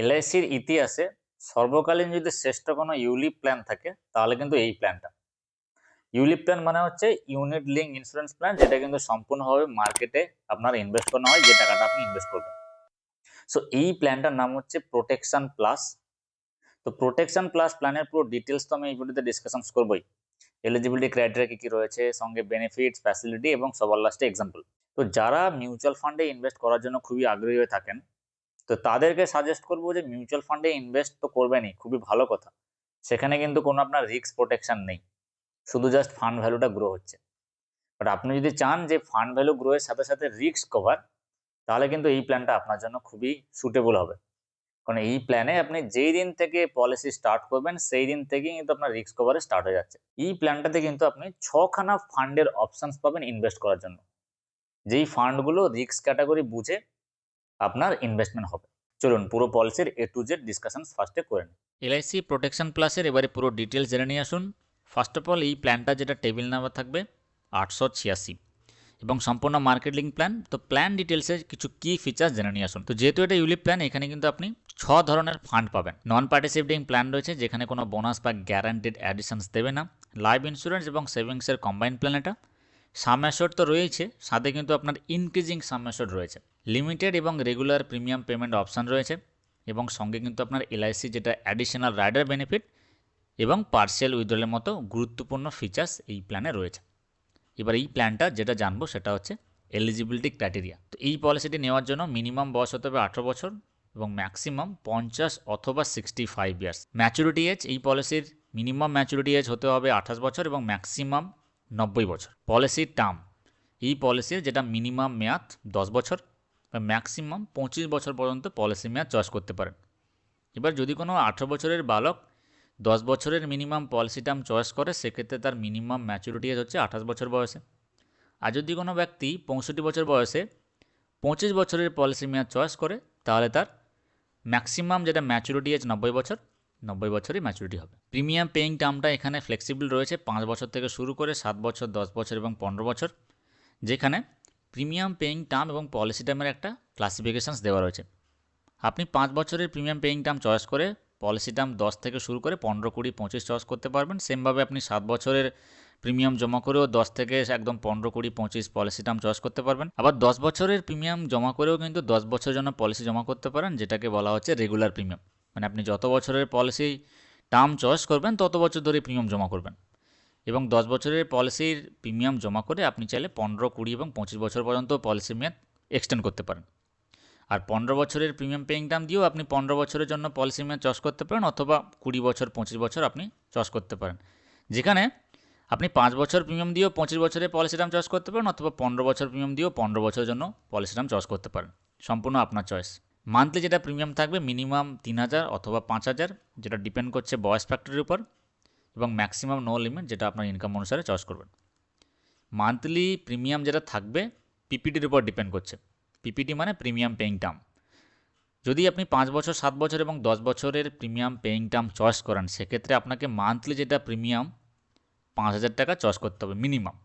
এলআইসির ইতিহাসে সর্বকালীন যদি শ্রেষ্ঠ কোনো ইউলিপ প্ল্যান থাকে, তাহলে কিন্তু এই প্ল্যানটা। ইউলিপ প্ল্যান মানে হচ্ছে ইউনিট লিঙ্ক ইন্স্যুরেন্স প্ল্যান, যেটা কিন্তু সম্পূর্ণভাবে মার্কেটে আপনার ইনভেস্ট করানো হয়, যে টাকাটা আপনি ইনভেস্ট করবেন। সো এই প্ল্যানটার নাম হচ্ছে প্রোটেকশন প্লাস তো প্রোটেকশন প্লাস প্ল্যানের পুরো ডিটেলস তো আমি এই ভিডিওতে ডিসকাশন করবোই। এলিজিবিলিটি ক্রাইটেরিয়া কী কী রয়েছে, সঙ্গে বেনিফিটস ফ্যাসিলিটি এবং সবার লাস্টে এক্সাম্পল তো যারা মিউচুয়াল ফান্ডে ইনভেস্ট করার জন্য খুবই আগ্রহী হয়ে থাকেন তো তাদেরকে সাজেস্ট করব যে মিউচুয়াল ফান্ডে ইনভেস্ট তো করবেনই, খুবই ভালো কথা। সেখানে কিন্তু কোনো আপনার রিস্ক প্রোটেকশন নেই। শুধু জাস্ট ফান্ড ভ্যালুটা গ্রো হচ্ছে। বাট আপনি যদি চান যে ফান্ড ভ্যালু গ্রোয়ের সাথে সাথে রিস্ক কভার তাহলে কিন্তু এই প্ল্যানটা আপনার জন্য খুবই সুটেবল হবে। কারণ এই প্ল্যানে আপনি যেই দিন থেকে পলিসি স্টার্ট করবেন, সেই দিন থেকেই কিন্তু আপনার রিস্ক কভারে স্টার্ট হয়ে যাচ্ছে। এই প্ল্যানটাতে কিন্তু আপনি ছখানা ফান্ডের অপশানস পাবেন ইনভেস্ট করার জন্য। যেই ফান্ডগুলো রিস্ক ক্যাটাগরি বুঝে আপনার ইনভেস্টমেন্ট হবে। চলুন পুরো পলিসির এ টু জেড ডিসকাশন ফার্স্টে করে নিন এলআইসি প্রোটেকশন প্লাসের এবারে পুরো ডিটেলস জেনে নিয়ে আসুন। ফার্স্ট অফ অল এই প্ল্যানটা যেটা টেবিল নাম্বার থাকবে, আটশো ছিয়াশি। এবং সম্পূর্ণ মার্কেট লিঙ্ক প্ল্যান তো প্ল্যান ডিটেলসে কিছু কি ফিচার্স জেনে নিয়ে আসুন। তো যেহেতু এটা ইউলিপ প্ল্যান এখানে কিন্তু আপনি ছ ধরনের ফান্ড পাবেন। নন পার্টিসিপেটিং প্ল্যান রয়েছে, যেখানে কোনো বোনাস বা গ্যারান্টেড অ্যাডিশনস দেবে না। লাইফ ইন্স্যুরেন্স এবং সেভিংসের কম্বাইন প্ল্যান এটা। সাম তো রয়েছে সাথে কিন্তু আপনার ইনক্রিজিং সাম রয়েছে। লিমিটেড এবং রেগুলার প্রিমিয়াম পেমেন্ট অপশান রয়েছে এবং সঙ্গে কিন্তু আপনার এলআইসি যেটা অ্যাডিশনাল রাইডার বেনিফিট এবং পার্সিয়াল উইথড্রলের মতো গুরুত্বপূর্ণ ফিচার্স এই প্ল্যানে রয়েছে। এবার এই প্ল্যানটা যেটা জানব সেটা হচ্ছে এলিজিবিলিটি ক্রাইটেরিয়া তো এই পলিসিটি নেওয়ার জন্য মিনিমাম বয়স হতে হবে আঠেরো বছর এবং ম্যাক্সিমাম পঞ্চাশ অথবা sixty five years maturity age এই পলিসির মিনিমাম ম্যাচুরিটি এজ হতে হবে আঠাশ বছর এবং ম্যাক্সিমাম নব্বই বছর। পলিসির টার্ম এই পলিসির যেটা মিনিমাম মেয়াদ দশ বছর বা ম্যাক্সিমাম পঁচিশ বছর পর্যন্ত পলিসি মেয়াদ চয়েস করতে পারেন। এবার যদি কোনো আঠেরো বছরের বালক দশ বছরের মিনিমাম পলিসি টার্ম চয়েস করে, সেক্ষেত্রে তার মিনিমাম ম্যাচুরিটি এজ হচ্ছে আঠাশ বছর বয়সে। আর যদি কোনো ব্যক্তি পঁয়ষট্টি বছর বয়সে পঁচিশ বছরের পলিসি মেয়াদ চয়েস করে, তাহলে তার ম্যাক্সিমাম যেটা ম্যাচুরিটি এজ নব্বই বছর, নব্বই বছরই ম্যাচুরিটি হবে। প্রিমিয়াম পেইং টার্মটা এখানে ফ্লেক্সিবল রয়েছে, পাঁচ বছর থেকে শুরু করে সাত বছর, দশ বছর এবং পনেরো বছর, যেখানে প্রিমিয়াম পেইং টার্ম এবং পলিসি টার্মের একটা ক্লাসিফিকেশানস দেওয়া রয়েছে। আপনি পাঁচ বছরের প্রিমিয়াম পেইং টার্ম চয়েস করে পলিসি টার্ম দশ থেকে শুরু করে পনেরো, কুড়ি, পঁচিশ চয়েস করতে পারবেন। সেমভাবে আপনি সাত বছরের প্রিমিয়াম জমা করেও দশ থেকে একদম পনেরো, কুড়ি, পঁচিশ পলিসি টার্ম চয়েস করতে পারবেন। আবার দশ বছরের প্রিমিয়াম জমা করেও কিন্তু দশ বছরের জন্য পলিসি জমা করতে পারেন, যেটাকে বলা হচ্ছে রেগুলার প্রিমিয়াম। মানে আপনি যত বছরের পলিসি টার্ম চয়েস করবেন, তত বছর ধরে প্রিমিয়াম জমা করবেন। এবং দশ বছরের পলিসির প্রিমিয়াম জমা করে আপনি চাইলে পনেরো, কুড়ি এবং পঁচিশ বছর পর্যন্ত পলিসি মেয়াদ এক্সটেন্ড করতে পারেন। আর পনেরো বছরের প্রিমিয়াম পেইং টার্ম দিয়েও আপনি পনেরো বছরের জন্য পলিসি মেয়াদ চস করতে পারেন অথবা কুড়ি বছর, পঁচিশ বছর আপনি চস করতে পারেন। যেখানে আপনি পাঁচ বছর প্রিমিয়াম দিয়েও পঁচিশ বছরের পলিসি টার্ম চয়েস করতে পারেন অথবা পনেরো বছর প্রিমিয়াম দিয়েও পনেরো বছরের জন্য পলিসি টার্ম চয়েস করতে পারেন। সম্পূর্ণ আপনার চয়েস। মান্থলি যেটা প্রিমিয়াম থাকবে মিনিমাম তিন হাজার অথবা পাঁচ হাজার, যেটা ডিপেন্ড করছে বয়স ফ্যাক্টরির উপর। এবং ম্যাক্সিমাম নো লিমিট যেটা আপনার ইনকাম অনুসারে চয়েস করবেন। মান্থলি প্রিমিয়াম যেটা থাকবে পিপিটির উপর ডিপেন্ড করছে। পিপিটি মানে প্রিমিয়াম পেইং টার্ম যদি আপনি পাঁচ বছর, সাত বছর এবং দশ বছরের প্রিমিয়াম পেইং টার্ম চয়েস করেন, সেক্ষেত্রে আপনাকে মান্থলি যেটা প্রিমিয়াম পাঁচ হাজার টাকা চয়েস করতে হবে মিনিমাম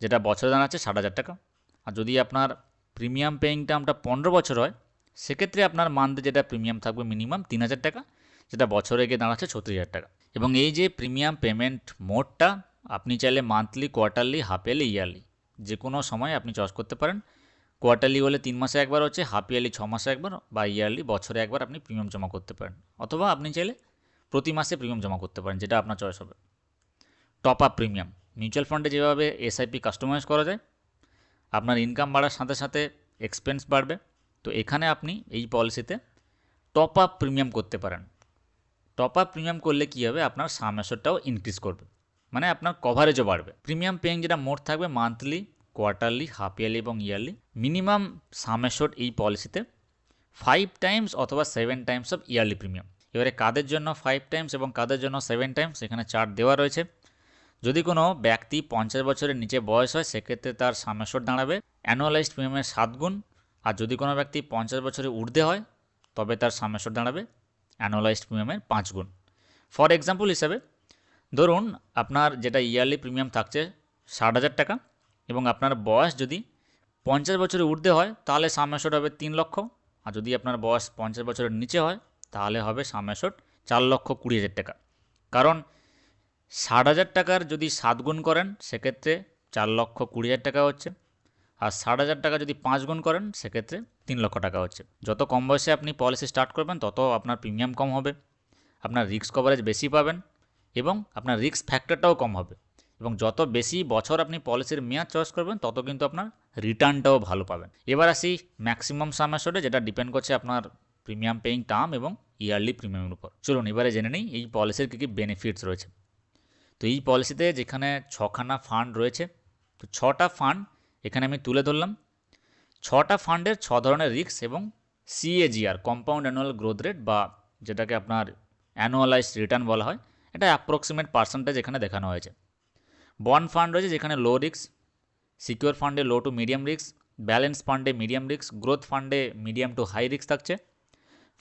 যেটা বছরে দাঁড়াচ্ছে ষাট হাজার টাকা। আর যদি আপনার প্রিমিয়াম পেইং টার্মটা পনেরো বছর হয়, সেক্ষেত্রে আপনার মান্থে যেটা প্রিমিয়াম থাকবে মিনিমাম তিন হাজার টাকা, যেটা বছরে গিয়ে দাঁড়াচ্ছে ছত্রিশ হাজার টাকা। এবং এই যে প্রিমিয়াম পেমেন্ট মোডটা, আপনি চাইলে monthly, quarterly half yearly yearly যে কোনো সময় আপনি চয়েস করতে পারেন। কোয়ার্টারলি হলে তিন মাসে একবার হচ্ছে হাফ ইয়ারলি ছ মাসে একবার বা ইয়ারলি বছরে একবার আপনি প্রিমিয়াম জমা করতে পারেন। অথবা আপনি চাইলে প্রতি মাসে প্রিমিয়াম জমা করতে পারেন, যেটা আপনার চয়েস হবে। টপ আপ প্রিমিয়াম, মিউচুয়াল ফান্ডে যেভাবে এসআইপি কাস্টমাইজ করা যায়, আপনার ইনকাম বাড়ার সাথে সাথে এক্সপেন্স বাড়বে। তো এখানে আপনি এই পলিসিতে টপ আপ প্রিমিয়াম করতে পারেন। টপ আপ প্রিমিয়াম করলে কী হবে? আপনার সামেশরটাও ইনক্রিজ করবে। মানে আপনার কভারেজও বাড়বে। প্রিমিয়াম পেইং যেটা মোট থাকবে মান্থলি কোয়ার্টারলি হাফ ইয়ারলি এবং ইয়ারলি মিনিমাম সামেশর এই পলিসিতে ফাইভ টাইমস অথবা seven times of yearly premium এবারে কাদের জন্য ফাইভ টাইমস এবং কাদের জন্য সেভেন টাইমস এখানে চার্ট দেওয়া রয়েছে। যদি কোনো ব্যক্তি পঞ্চাশ বছরের নিচে বয়স হয়, সেক্ষেত্রে তার সামেশর দাঁড়াবে। অ্যানুয়ালাইজড প্রিমিয়ামের সাত গুণ। আর যদি কোনো ব্যক্তি পঞ্চাশ বছরে ঊর্ধ্বে হয়, তবে তার সামেশর দাঁড়াবে অ্যানুয়ালাইজড প্রিমিয়ামের পাঁচ গুণ। ফর এক্সাম্পল হিসাবে, ধরুন আপনার যেটা ইয়ারলি প্রিমিয়াম থাকছে ষাট হাজার টাকা এবং আপনার বয়স যদি পঞ্চাশ বছরের ঊর্ধ্বে হয়, তাহলে সামেশর হবে তিন লক্ষ। আর যদি আপনার বয়স পঞ্চাশ বছরের নিচে হয়, তাহলে হবে সামেশট চার লক্ষ কুড়ি হাজার টাকা। কারণ ষাট হাজার টাকার যদি সাত গুণ করেন, সেক্ষেত্রে চার লক্ষ কুড়ি হাজার টাকা হচ্ছে। আর ষাট হাজার টাকা যদি পাঁচ গুণ করেন, সেক্ষেত্রে তিন লক্ষ টাকা হচ্ছে। যত কম বয়সে আপনি পলিসি স্টার্ট করবেন, তত আপনার প্রিমিয়াম কম হবে। আপনার রিস্ক কভারেজ বেশি পাবেন এবং আপনার রিস্ক ফ্যাক্টরটাও কম হবে। এবং যত বেশি বছর আপনি পলিসির মেয়াদ চয়েস করবেন, তত কিন্তু আপনার রিটার্নটাও ভালো পাবেন। এবার আসি ম্যাক্সিমাম সামেশনে যেটা ডিপেন্ড করছে আপনার প্রিমিয়াম পেইং টার্ম এবং ইয়ারলি প্রিমিয়ামের উপর। চলুন এবারে জেনে নিই, এই পলিসির কী কী বেনিফিটস রয়েছে। তো এই পলিসিতে যেখানে ছখানা ফান্ড রয়েছে, তো ছটা ফান্ড এখানে আমি তুলে ধরলাম। ছটা ফান্ডের ছ ধরনের রিস্ক এবং CAGR compound annual growth rate বা যেটাকে আপনার অ্যানুয়ালাইজড রিটার্ন বলা হয়, এটা অ্যাপ্রক্সিমেট পার্সেন্টেজ এখানে দেখানো হয়েছে। বন্ড ফান্ড রয়েছে যেখানে লো রিস্ক সিকিউর ফান্ডে low to medium risk balance ফান্ডে মিডিয়াম রিস্ক গ্রোথ ফান্ডে মিডিয়াম টু হাই রিস্ক থাকছে।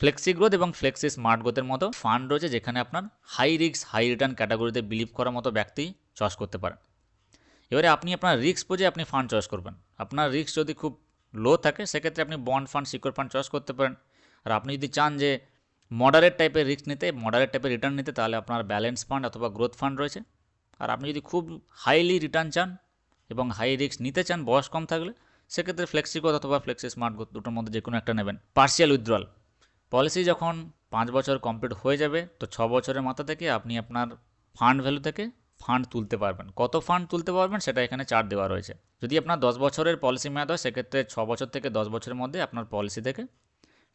ফ্লেক্সি গ্রোথ এবং ফ্লেক্সি স্মার্ট গ্রোথের মতো ফান্ড রয়েছে যেখানে আপনার হাই রিস্ক হাই রিটার্ন ক্যাটাগরিতে বিলিভ করার মতো ব্যক্তি চয়েস করতে পারেন। এবারে আপনি আপনার রিস্ক বুঝে আপনি ফান্ড চয়েস করবেন। আপনার রিস্ক যদি খুব লো থাকে, সেক্ষেত্রে আপনি bond fund secure fund choice করতে পারেন। আর আপনি যদি চান যে মডারেট টাইপের রিস্ক নিতে মডারেট টাইপের রিটার্ন নিতে, তাহলে আপনার ব্যালেন্স ফান্ড অথবা গ্রোথ ফান্ড রয়েছে। আর আপনি যদি খুব হাইলি রিটার্ন চান এবং হাই রিস্ক নিতে চান, বয়স কম থাকলে, সেক্ষেত্রে ফ্লেক্সি অথবা ফ্লেক্সি স্মার্ট গ্রোথ দুটোর মধ্যে যে কোনো একটা নেবেন। পার্সিয়াল উইথড্রল পলিসি যখন পাঁচ বছর কমপ্লিট হয়ে যাবে, তো ছ বছরের মাথা থেকে আপনি আপনার ফান্ড ভ্যালু থেকে ফান্ড তুলতে পারবেন। কত ফান্ড তুলতে পারবেন সেটা এখানে চার্ট দেওয়া রয়েছে। যদি আপনার দশ বছরের পলিসি মেয়াদ হয়, সেক্ষেত্রে ছ বছর থেকে দশ বছরের মধ্যে আপনার পলিসি থেকে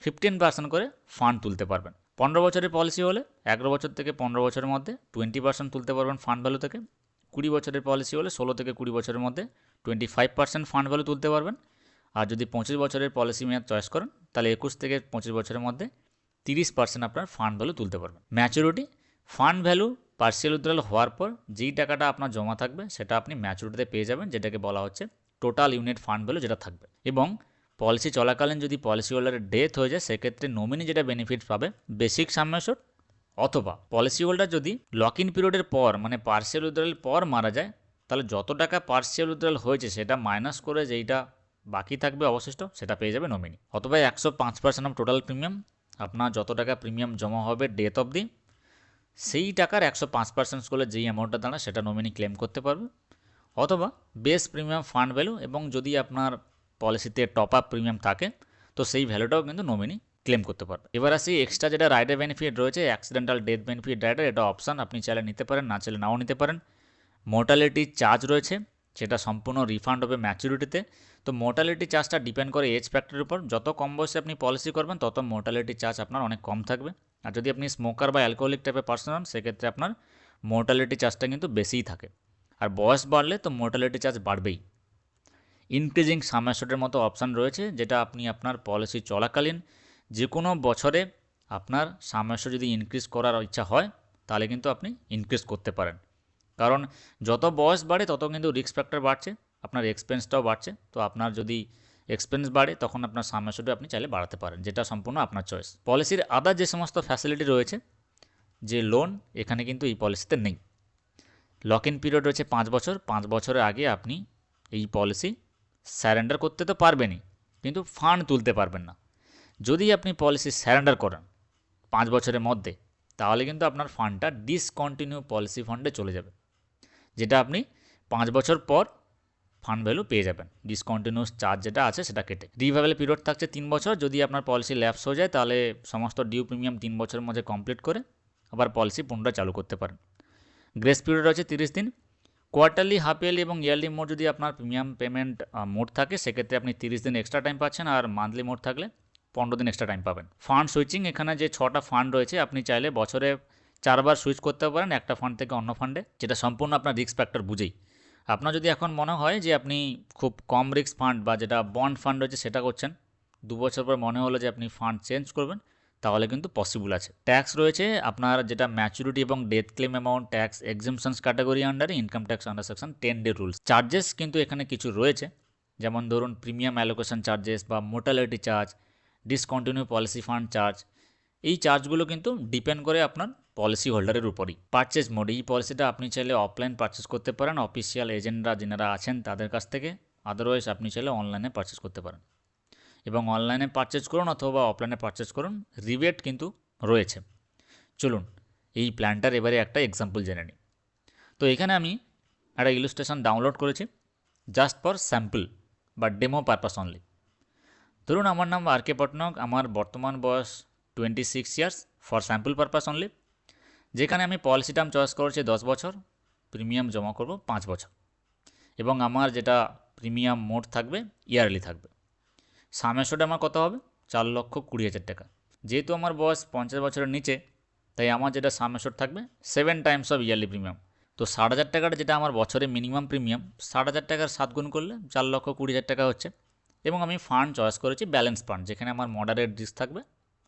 ফিফটিন পার্সেন্ট করে ফান্ড তুলতে পারবেন। পনেরো বছরের পলিসি হলে এগারো বছর থেকে পনেরো বছরের মধ্যে টোয়েন্টি পার্সেন্ট তুলতে পারবেন ফান্ড ভ্যালু থেকে। কুড়ি বছরের পলিসি হলে ষোলো থেকে কুড়ি বছরের মধ্যে twenty five percent fund value তুলতে পারবেন। আর যদি পঁচিশ বছরের পলিসি মেয়াদ চয়েস করেন, তাহলে একুশ থেকে পঁচিশ বছরের মধ্যে তিরিশ পার্সেন্ট আপনার ফান্ড ভ্যালু তুলতে পারবেন। Maturity fund value partial withdrawal হওয়ার পর যেই টাকাটা আপনার জমা থাকবে, সেটা আপনি ম্যাচুরিটিতে পেয়ে যাবেন, যেটাকে বলা হচ্ছে টোটাল ইউনিট ফান্ড ভ্যালু যেটা থাকবে। এবং পলিসি চলাকালীন যদি পলিসি হোল্ডারের ডেথ হয়ে যায়, সেক্ষেত্রে নমিনি যেটা বেনিফিট পাবে বেসিক সাবমেশন অথবা পলিসি হোল্ডার যদি লক ইন পিরিয়ডের পর মানে পার্সিয়াল উইথড্রলের পর মারা যায়, তাহলে যত টাকা পার্সিয়াল উইথড্রল হয়েছে, সেটা মাইনাস করে যেইটা বাকি থাকবে অবশিষ্ট, সেটা পেয়ে যাবে নমিনি অথবা একশো পাঁচ পার্সেন্ট অফ টোটাল প্রিমিয়াম আপনার যত টাকা প্রিমিয়াম জমা হবে ডেথ দি সেই টাকার একশো পাঁচ পার্সেন্ট করলে যেই অ্যামাউন্টটা দাঁড়ায় সেটা নমিনি ক্লেম করতে পারবে। অথবা বেস প্রিমিয়াম ফান্ড ভ্যালু এবং যদি আপনার পলিসিতে টপ আপ প্রিমিয়াম থাকে, তো সেই ভ্যালুটাও কিন্তু নমিনি ক্লেম করতে পারবে। এবার আসি এক্সট্রা যেটা রাইডার বেনিফিট রয়েছে অ্যাক্সিডেন্টাল ডেথ বেনিফিট রাইডার এটা অপশান আপনি চাইলে নিতে পারেন, না চাইলে নাও নিতে পারেন। মোর্টালিটি চার্জ রয়েছে, সেটা সম্পূর্ণ রিফান্ড হবে ম্যাচুরিটিতে তো মোর্টালিটি চার্জটা ডিপেন্ড করে এজ ফ্যাক্টরের উপর। যত কম বয়সে আপনি পলিসি করবেন, তত মোর্টালিটি চার্জ আপনার অনেক কম থাকবে। আর যদি আপনি স্মোকার বা অ্যালকোহলিক টাইপের পার্সন হন, সেক্ষেত্রে আপনার মোর্টালিটি চার্জটা কিন্তু বেশিই থাকে। আর বয়স বাড়লে তো মোর্টালিটি চার্জ বাড়বেই। ইনক্রিজিং সামাশটের মতো অপশান রয়েছে, যেটা আপনি আপনার পলিসি চলাকালীন যে কোনো বছরে আপনার সামাশ্য যদি ইনক্রিজ করার ইচ্ছা হয়, তাহলে কিন্তু আপনি ইনক্রিজ করতে পারেন। কারণ যত বয়স বাড়ে, তত কিন্তু রিস্ক ফ্যাক্টর বাড়ছে, আপনার এক্সপেন্সটাও বাড়ছে। তো আপনার যদি এক্সপেন্স বাড়ে, তখন আপনার সামাশ্যটা আপনি চাইলে বাড়াতে পারেন, যেটা সম্পূর্ণ আপনার চয়েস পলিসির আদার যে সমস্ত ফ্যাসিলিটি রয়েছে, যে লোন এখানে কিন্তু এই পলিসিতে নেই। লক ইন পিরিয়ড রয়েছে পাঁচ বছর, পাঁচ বছরের আগে আপনি এই পলিসি স্যারেন্ডার করতে তো পারবেনই, কিন্তু ফান্ড তুলতে পারবেন না। যদি আপনি পলিসি স্যারেন্ডার করেন পাঁচ বছরের মধ্যে, তাহলে কিন্তু আপনার ফান্ডটা ডিসকন্টিনিউ পলিসি ফান্ডে চলে যাবে। যেটা আপনি পাঁচ বছর পর ফান্ড ভ্যালু পেয়ে যাবেন। ডিসকন্টিনিউস চার্জ যেটা আছে সেটা কেটে। রিভাইভেল পিরিয়ড থাকছে তিন বছর। যদি আপনার পলিসি ল্যাপস হয়ে যায়, তাহলে সমস্ত ডিউ প্রিমিয়াম তিন বছরের মধ্যে কমপ্লিট করে আবার পলিসি পুনরায় চালু করতে পারেন। গ্রেস পিরিয়ড রয়েছে তিরিশ দিন। কোয়ার্টারলি হাফ ইয়ারলি এবং ইয়ারলি মোড যদি আপনার প্রিমিয়াম পেমেন্ট মোড থাকে, সেক্ষেত্রে আপনি তিরিশ দিন এক্সট্রা টাইম পাচ্ছেন আর মান্থলি মোড থাকলে পনেরো দিন এক্সট্রা টাইম পাবেন। ফান্ড সুইচিং এখানে যে ছটা ফান্ড রয়েছে, আপনি চাইলে বছরে চারবার সুইচ করতে পারেন, একটা ফান্ড থেকে অন্য ফান্ডে যেটা সম্পূর্ণ আপনার রিস্ক ফ্যাক্টর বুঝেই। আপনার যদি এখন মনে হয় যে আপনি খুব কম রিস্ক ফান্ড বা যেটা বন্ড ফান্ড রয়েছে সেটা করছেন, দু বছর পর মনে হলো যে আপনি ফান্ড চেঞ্জ করবেন, তাহলে কিন্তু পসিবল আছে। ট্যাক্স রয়েছে, আপনার যেটা ম্যাচুরিটি এবং death claim amount tax exemptions category আন্ডারে income tax under section ten D rules charges কিন্তু এখানে কিছু রয়েছে, যেমন ধরুন প্রিমিয়াম অ্যালোকেশন চার্জেস বা mortality charge discontinue policy fund charge এই চার্জগুলো কিন্তু ডিপেন্ড করে আপনার পলিসি হোল্ডারের উপরই। পারচেজ মোড এই পলিসিটা আপনি চাইলে অফলাইন পারচেস করতে পারেন। অফিসিয়াল এজেন্টরা যেনারা আছেন, তাদের কাছ থেকে। আদারওয়াইজ আপনি চাইলে অনলাইনে পারচেস করতে পারেন। এবং অনলাইনে পারচেজ করুন অথবা অফলাইনে পারচেজ করুন রিবেট কিন্তু রয়েছে। চলুন, এই প্ল্যানটার এবারে একটা এক্সাম্পল জেনে নিই। তো এখানে আমি একটা ইলুস্ট্রেশন ডাউনলোড করেছি জাস্ট ফর স্যাম্পল বা ডেমো পারপাস অনলি ধরুন, আমার নাম আর কে পটনক আমার বর্তমান বয়স twenty six years for sample purpose only যেখানে আমি পলিসি টার্ম চয়েস করেছি দশ বছর প্রিমিয়াম জমা করব পাঁচ বছর। এবং আমার যেটা প্রিমিয়াম মোট থাকবে ইয়ারলি থাকবে। সামেশোটা আমার কত হবে? চার লক্ষ কুড়ি হাজার টাকা। যেহেতু আমার বয়স পঞ্চাশ বছরের নিচে, তাই আমার যেটা সামেশোর থাকবে seven times of yearly premium তো ষাট হাজার টাকার যেটা আমার বছরে মিনিমাম প্রিমিয়াম ষাট হাজার টাকার সাত গুণ করলে চার লক্ষ কুড়ি হাজার টাকা হচ্ছে। এবং আমি ফান্ড চয়েস করেছি ব্যালেন্স ফান্ড যেখানে আমার মডারেট রিস্ক থাকবে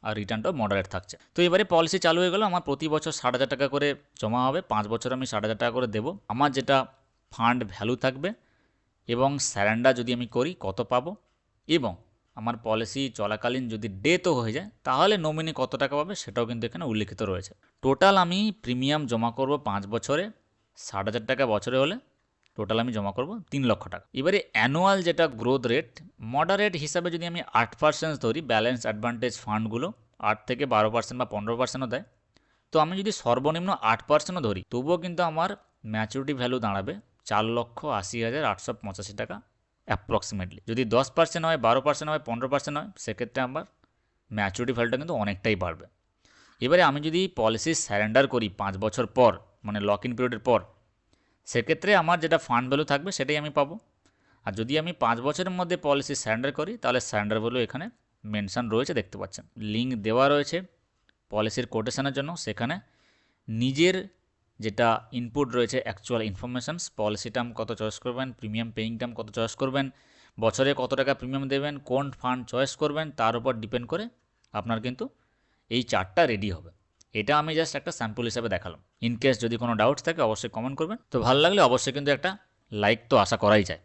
আর রিটার্নটাও মডারেট থাকছে। তো এবারে পলিসি চালু হয়ে গেলো, আমার প্রতি বছর ষাট হাজার টাকা করে জমা হবে, পাঁচ বছর আমি ষাট হাজার টাকা করে দেবো। আমার যেটা ফান্ড ভ্যালু থাকবে এবং স্যারেন্ডার যদি আমি করি, কত পাবো? এবং আমার পলিসি চলাকালীন যদি ডেথও হয়ে যায়, তাহলে নমিনি কত টাকা পাবে সেটাও কিন্তু এখানে উল্লিখিত রয়েছে। টোটাল আমি প্রিমিয়াম জমা করব পাঁচ বছরে, ষাট হাজার টাকা বছরে হলে। টোটাল আমি জমা করব তিন লক্ষ টাকা। এবারে অ্যানুয়াল যেটা গ্রোথ রেট মডারেট হিসাবে যদি আমি আট পার্সেন্ট ধরি ব্যালেন্স অ্যাডভান্টেজ ফান্ডগুলো আট থেকে বারো পার্সেন্ট বা পনেরো পার্সেন্টও দেয়, তো আমি যদি সর্বনিম্ন আট পার্সেন্টও ধরি, তবুও কিন্তু আমার ম্যাচুরিটি ভ্যালু দাঁড়াবে চার লক্ষ আশি হাজার আটশো পঁচাশি টাকা অ্যাপ্রক্সিমেটলি যদি দশ পার্সেন্ট হয়, বারো পার্সেন্ট হয়, পনেরো পার্সেন্ট হয়, সেক্ষেত্রে আমার ম্যাচুরিটি ভ্যালুটা কিন্তু অনেকটাই বাড়বে। এবারে আমি যদি পলিসি স্যারেন্ডার করি পাঁচ বছর পর মানে লক ইন পিরিয়ডের পর সেক্ষেত্রে আমার যেটা ফান্ড ভ্যালু থাকবে সেটাই আমি পাবো। আর যদি আমি পাঁচ বছরের মধ্যে পলিসি স্যারেন্ডার করি, তাহলে স্যারেন্ডার ভ্যালু এখানে মেনশান রয়েছে, দেখতে পাচ্ছেন। লিঙ্ক দেওয়া রয়েছে পলিসির কোটেশনের জন্য। সেখানে নিজের যেটা ইনপুট রয়েছে অ্যাকচুয়াল ইনফরমেশানস পলিসি টার্ম কত চয়েস করবেন প্রিমিয়াম পেইং টার্ম কত চয়েস করবেন, বছরে কত টাকা প্রিমিয়াম দেবেন, কোন ফান্ড চয়েস করবেন, তার উপর ডিপেন্ড করে আপনার কিন্তু এই চার্টটা রেডি হবে। এটা আমি জাস্ট একটা স্যাম্পল হিসাবে দেখালাম। ইন কেস যদি কোনো ডাউটস থাকে, অবশ্যই কমেন্ট করবেন। তো ভালো লাগলে অবশ্যই কিন্তু একটা লাইক তো আশা করাই যায়।